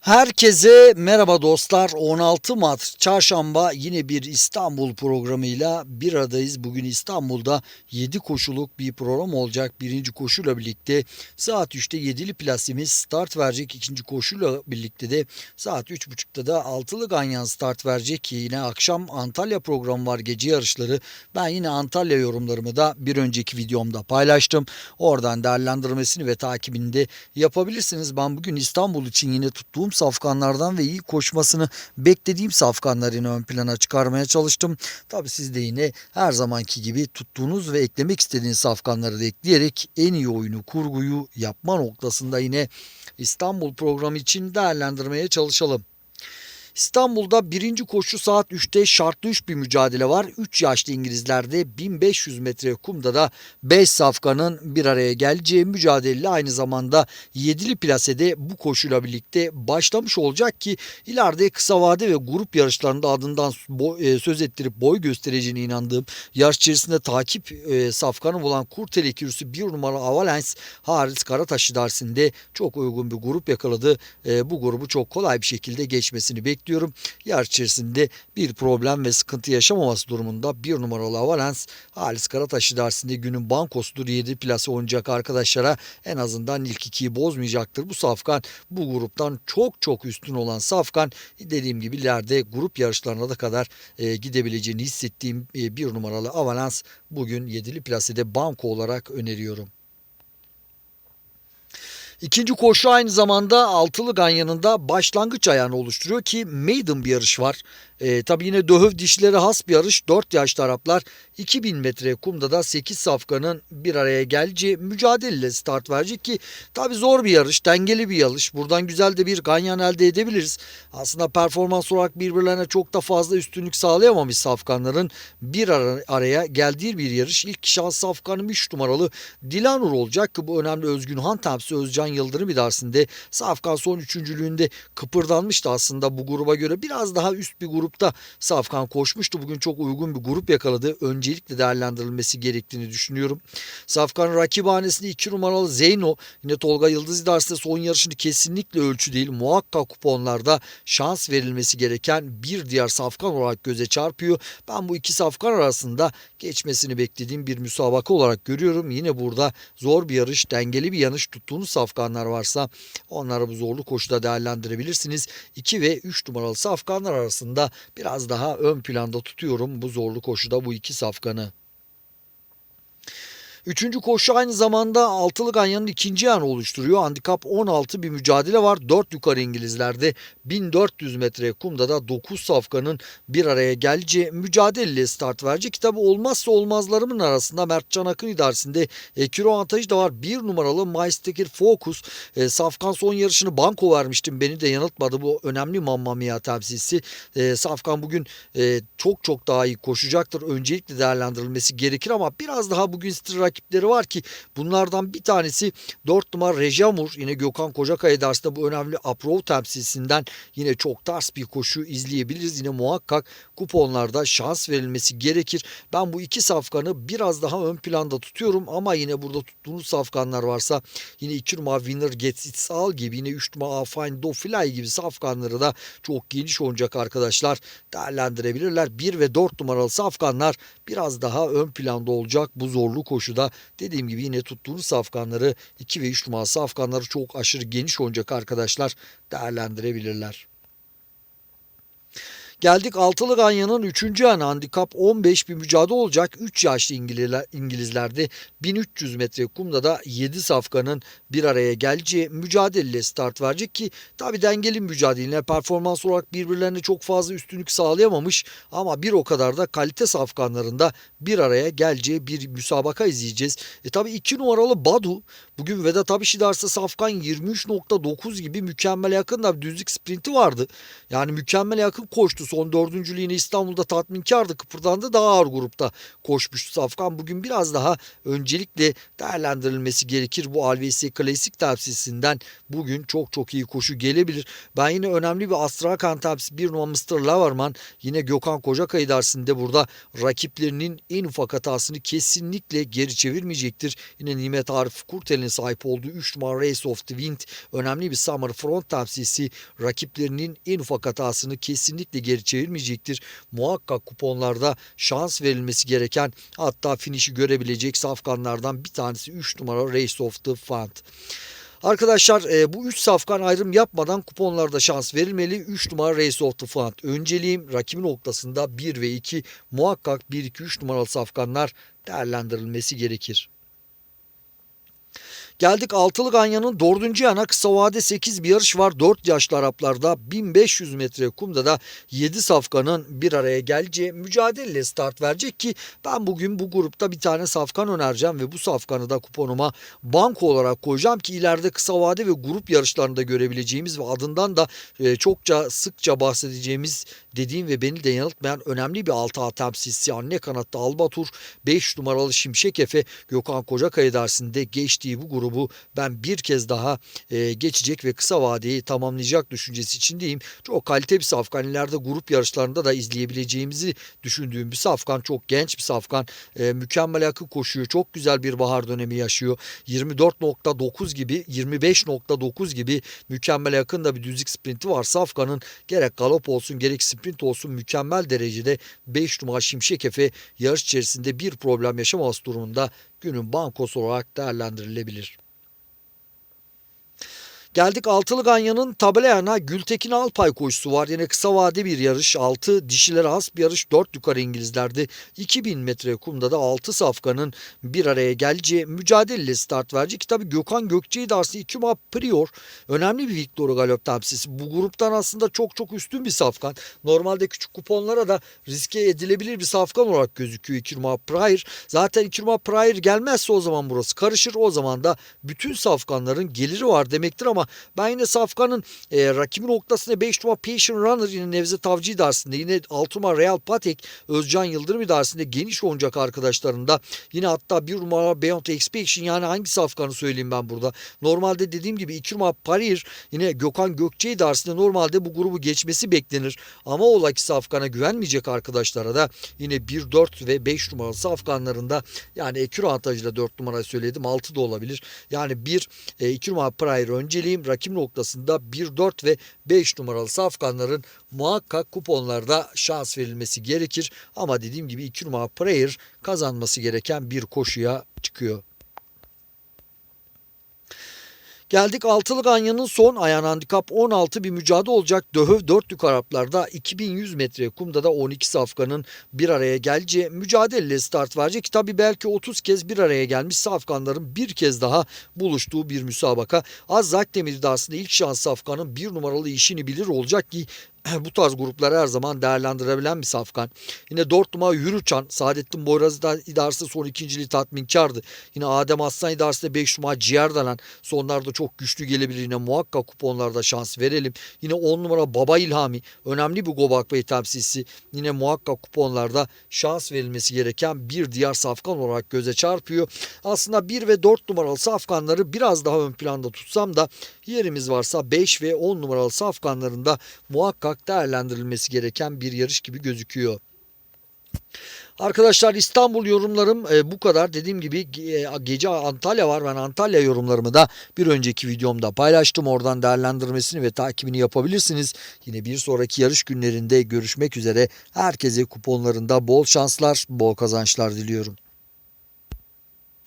Herkese merhaba dostlar. 16 Mart çarşamba yine bir İstanbul programıyla bir aradayız. Bugün İstanbul'da 7 koşuluk bir program olacak. Birinci koşuyla birlikte saat 3'te 7'li plasimiz start verecek. İkinci koşuyla birlikte de saat 3.30'da da altılı ganyan start verecek. Yine akşam Antalya programı var gece yarışları. Ben yine Antalya yorumlarımı da bir önceki videomda paylaştım. Oradan değerlendirmesini ve takibini de yapabilirsiniz. Ben bugün İstanbul için yine tuttuğum safkanlardan ve iyi koşmasını beklediğim safkanları ön plana çıkarmaya çalıştım. Tabi siz de yine her zamanki gibi tuttuğunuz ve eklemek istediğiniz safkanları da ekleyerek en iyi oyunu kurguyu yapma noktasında yine İstanbul programı için değerlendirmeye çalışalım. İstanbul'da birinci koşu saat 3'te şartlı 3 bir mücadele var. 3 yaşlı İngilizlerde 1500 metre kumda da 5 safkanın bir araya geleceği mücadele aynı zamanda 7'li plasede bu koşuyla birlikte başlamış olacak ki ileride kısa vade ve grup yarışlarında adından e, söz ettirip boy göstereceğine inandığım yarış içerisinde takip e, safkanı bulan Kurteli Kürüsü 1 numara Avalanche Haris Karataş dersinde çok uygun bir grup yakaladı. E, bu grubu çok kolay bir şekilde geçmesini bekliyorum. Yarış içerisinde bir problem ve sıkıntı yaşamaması durumunda bir numaralı Avalanche Halis Karataş dersinde günün bankosudur 7 plase oynayacak arkadaşlara en azından ilk ikiyi bozmayacaktır. Bu safkan bu gruptan çok çok üstün olan safkan dediğim gibi ileride grup yarışlarına da kadar e, gidebileceğini hissettiğim e, bir numaralı Avalanche bugün 7'li plasede banko olarak öneriyorum. İkinci koşu aynı zamanda altılı ganyanın da başlangıç ayağını oluşturuyor ki maiden bir yarış var. E, tabii yine döhöv dişleri has bir yarış. 4 yaşlı Araplar 2000 metre kumda da 8 safkanın bir araya geleceği mücadeleyle start verecek ki tabii zor bir yarış, dengeli bir yarış. Buradan güzel de bir ganyan elde edebiliriz. Aslında performans olarak birbirlerine çok da fazla üstünlük sağlayamamış safkanların bir ara- araya geldiği bir yarış. İlk şans safkanım 3 numaralı Dilanur olacak ki bu önemli Özgün Han temsi Özcan Yıldırım idaresinde Safkan son üçüncülüğünde kıpırdanmıştı aslında bu gruba göre. Biraz daha üst bir grupta Safkan koşmuştu. Bugün çok uygun bir grup yakaladı. Öncelikle değerlendirilmesi gerektiğini düşünüyorum. Safkan rakibhanesinde 2 numaralı Zeyno yine Tolga Yıldız idaresinde son yarışını kesinlikle ölçü değil. Muhakkak kuponlarda şans verilmesi gereken bir diğer safkan olarak göze çarpıyor. Ben bu iki safkan arasında geçmesini beklediğim bir müsabaka olarak görüyorum. Yine burada zor bir yarış, dengeli bir yanış tuttuğunuz safkanlar varsa onları bu zorlu koşuda değerlendirebilirsiniz. 2 ve 3 numaralı safkanlar arasında biraz daha ön planda tutuyorum bu zorlu koşuda bu iki safkanı. Üçüncü koşu aynı zamanda altılı ganyanın ikinci yanı oluşturuyor. Handikap 16 bir mücadele var. 4 yukarı İngilizlerde 1400 metre kumda da 9 safkanın bir araya geleceği mücadeleyle start verecek. Tabi olmazsa olmazlarımın arasında Mert Can Akın idaresinde e, avantajı da var. Bir numaralı Maistekir Focus. E, Safkan son yarışını banko vermiştim. Beni de yanıltmadı bu önemli Mamma Mia temsilcisi. E, Safkan bugün e, çok çok daha iyi koşacaktır. Öncelikle değerlendirilmesi gerekir ama biraz daha bugün stil rakipleri var ki bunlardan bir tanesi 4 numara Rejamur yine Gökhan Kocakaya dersinde bu önemli Aprov temsilcisinden yine çok ters bir koşu izleyebiliriz. Yine muhakkak kuponlarda şans verilmesi gerekir. Ben bu iki safkanı biraz daha ön planda tutuyorum ama yine burada tuttuğunuz safkanlar varsa yine 2 numara Winner Gets It All gibi yine 3 numara Fine Do Fly gibi safkanları da çok geniş oynayacak arkadaşlar değerlendirebilirler. 1 ve 4 numaralı safkanlar biraz daha ön planda olacak bu zorlu koşuda. Dediğim gibi yine tuttuğunuz safkanları 2 ve 3 numaralı safkanları çok aşırı geniş oynayacak arkadaşlar değerlendirebilirler. Geldik altılı ganyanın 3. yanı handikap 15 bir mücadele olacak. 3 yaşlı İngilizler, İngilizlerde 1300 metre kumda da 7 safkanın bir araya geleceği mücadeleyle start verecek ki tabi dengeli mücadele performans olarak birbirlerine çok fazla üstünlük sağlayamamış ama bir o kadar da kalite safkanlarında bir araya geleceği bir müsabaka izleyeceğiz. E tabi 2 numaralı Badu bugün Vedat Abişi dersi safkan 23.9 gibi mükemmel yakın da bir düzlük sprinti vardı. Yani mükemmel yakın koştu. Son dördüncülüğü yine İstanbul'da tatminkardı. Kıpırdandı daha ağır grupta koşmuştu Safkan. Bugün biraz daha öncelikle değerlendirilmesi gerekir. Bu Alvesi Klasik tavsiyesinden bugün çok çok iyi koşu gelebilir. Ben yine önemli bir Astrakan tavsiyesi bir numara Mr. Laverman yine Gökhan Kocakay dersinde burada rakiplerinin en ufak hatasını kesinlikle geri çevirmeyecektir. Yine Nimet Arif Kurtel'in sahip olduğu 3 numara Race of the Wind önemli bir Summer Front tavsiyesi rakiplerinin en ufak hatasını kesinlikle geri çevirmeyecektir. Muhakkak kuponlarda şans verilmesi gereken hatta finişi görebilecek safkanlardan bir tanesi 3 numara Race of the Fund. Arkadaşlar e, bu 3 safkan ayrım yapmadan kuponlarda şans verilmeli. 3 numara Race of the Fund. Önceliğim rakibi noktasında 1 ve 2 muhakkak 1-2-3 numaralı safkanlar değerlendirilmesi gerekir. Geldik Altılı Ganyan'ın dördüncü yana kısa vade 8 bir yarış var. 4 yaşlı Araplarda 1500 metre kumda da 7 safkanın bir araya geleceği mücadeleyle start verecek ki ben bugün bu grupta bir tane safkan önereceğim ve bu safkanı da kuponuma banko olarak koyacağım ki ileride kısa vade ve grup yarışlarında görebileceğimiz ve adından da e, çokça sıkça bahsedeceğimiz dediğim ve beni de yanıltmayan önemli bir altı A anne kanatta Albatur 5 numaralı Şimşek Efe Gökhan Kocakaya dersinde geçtiği bu grubu ben bir kez daha e, geçecek ve kısa vadeyi tamamlayacak düşüncesi içindeyim. Çok kalite bir safkan. Grup yarışlarında da izleyebileceğimizi düşündüğüm bir safkan. Çok genç bir safkan. E, mükemmel akı koşuyor. Çok güzel bir bahar dönemi yaşıyor. 24.9 gibi 25.9 gibi mükemmel yakın da bir düzlük sprinti var. Safkan'ın gerek galop olsun gerek sprint olsun mükemmel derecede 5 numara Şimşek Efe yarış içerisinde bir problem yaşaması durumunda günün bankosu olarak değerlendirilebilir. Geldik Altılı Ganyan'ın tabelayana Gültekin Alpay koşusu var. Yine kısa vade bir yarış. 6 dişiler az bir yarış. 4 yukarı İngilizlerde. 2000 metre kumda da 6 safkanın bir araya geleceği mücadeleyle start verecek. Tabi Gökhan Gökçe'yi de aslında 2 map prior. Önemli bir Victor Galop temsilcisi. Bu gruptan aslında çok çok üstün bir safkan. Normalde küçük kuponlara da riske edilebilir bir safkan olarak gözüküyor 2 numara Prior. Zaten 2 numara Prior gelmezse o zaman burası karışır. O zaman da bütün safkanların geliri var demektir ama ben yine Safkan'ın e, rakibi noktasında 5 numara Patient Runner yine Nevzat Avcı idaresinde yine 6 numara Real Patek Özcan Yıldırım idaresinde geniş oynayacak arkadaşlarında yine hatta 1 numara Beyond Expansion yani hangi Safkan'ı söyleyeyim ben burada. Normalde dediğim gibi 2 numara Parir yine Gökhan Gökçe idaresinde normalde bu grubu geçmesi beklenir. Ama ola ki Safkan'a güvenmeyecek arkadaşlara da yine 1, 4 ve 5 numaralı Safkanlarında yani ekür avantajıyla 4 numara söyledim 6 da olabilir. Yani 1, 2 numara Prior önceliğim rakip noktasında 1, 4 ve 5 numaralı safkanların muhakkak kuponlarda şans verilmesi gerekir. Ama dediğim gibi 2 numara Prayer kazanması gereken bir koşuya çıkıyor. Geldik Altılı Ganyan'ın son ayağın handikap 16 bir mücadele olacak. Döhöv 4 yukarı Araplarda 2100 metre kumda da 12 safkanın bir araya geleceği mücadeleyle start verecek. Tabi belki 30 kez bir araya gelmiş safkanların bir kez daha buluştuğu bir müsabaka. Az Zakdemir'de aslında ilk şans safkanın bir numaralı işini bilir olacak ki bu tarz grupları her zaman değerlendirebilen bir safkan. Yine 4 numara Yürüçan, Saadettin Boyraz idaresi son ikinciliği tatminkardı. Yine Adem Aslan idaresinde 5 numara Ciğerdalan sonlarda çok güçlü gelebilir. Yine muhakkak kuponlarda şans verelim. Yine 10 numara Baba İlhami önemli bir Gobak Bey temsilcisi. Yine muhakkak kuponlarda şans verilmesi gereken bir diğer safkan olarak göze çarpıyor. Aslında 1 ve 4 numaralı safkanları biraz daha ön planda tutsam da yerimiz varsa 5 ve 10 numaralı safkanlarında muhakkak değerlendirilmesi gereken bir yarış gibi gözüküyor. Arkadaşlar İstanbul yorumlarım e, bu kadar. Dediğim gibi e, gece Antalya var. Ben Antalya yorumlarımı da bir önceki videomda paylaştım. Oradan değerlendirmesini ve takibini yapabilirsiniz. Yine bir sonraki yarış günlerinde görüşmek üzere. Herkese kuponlarında bol şanslar, bol kazançlar diliyorum.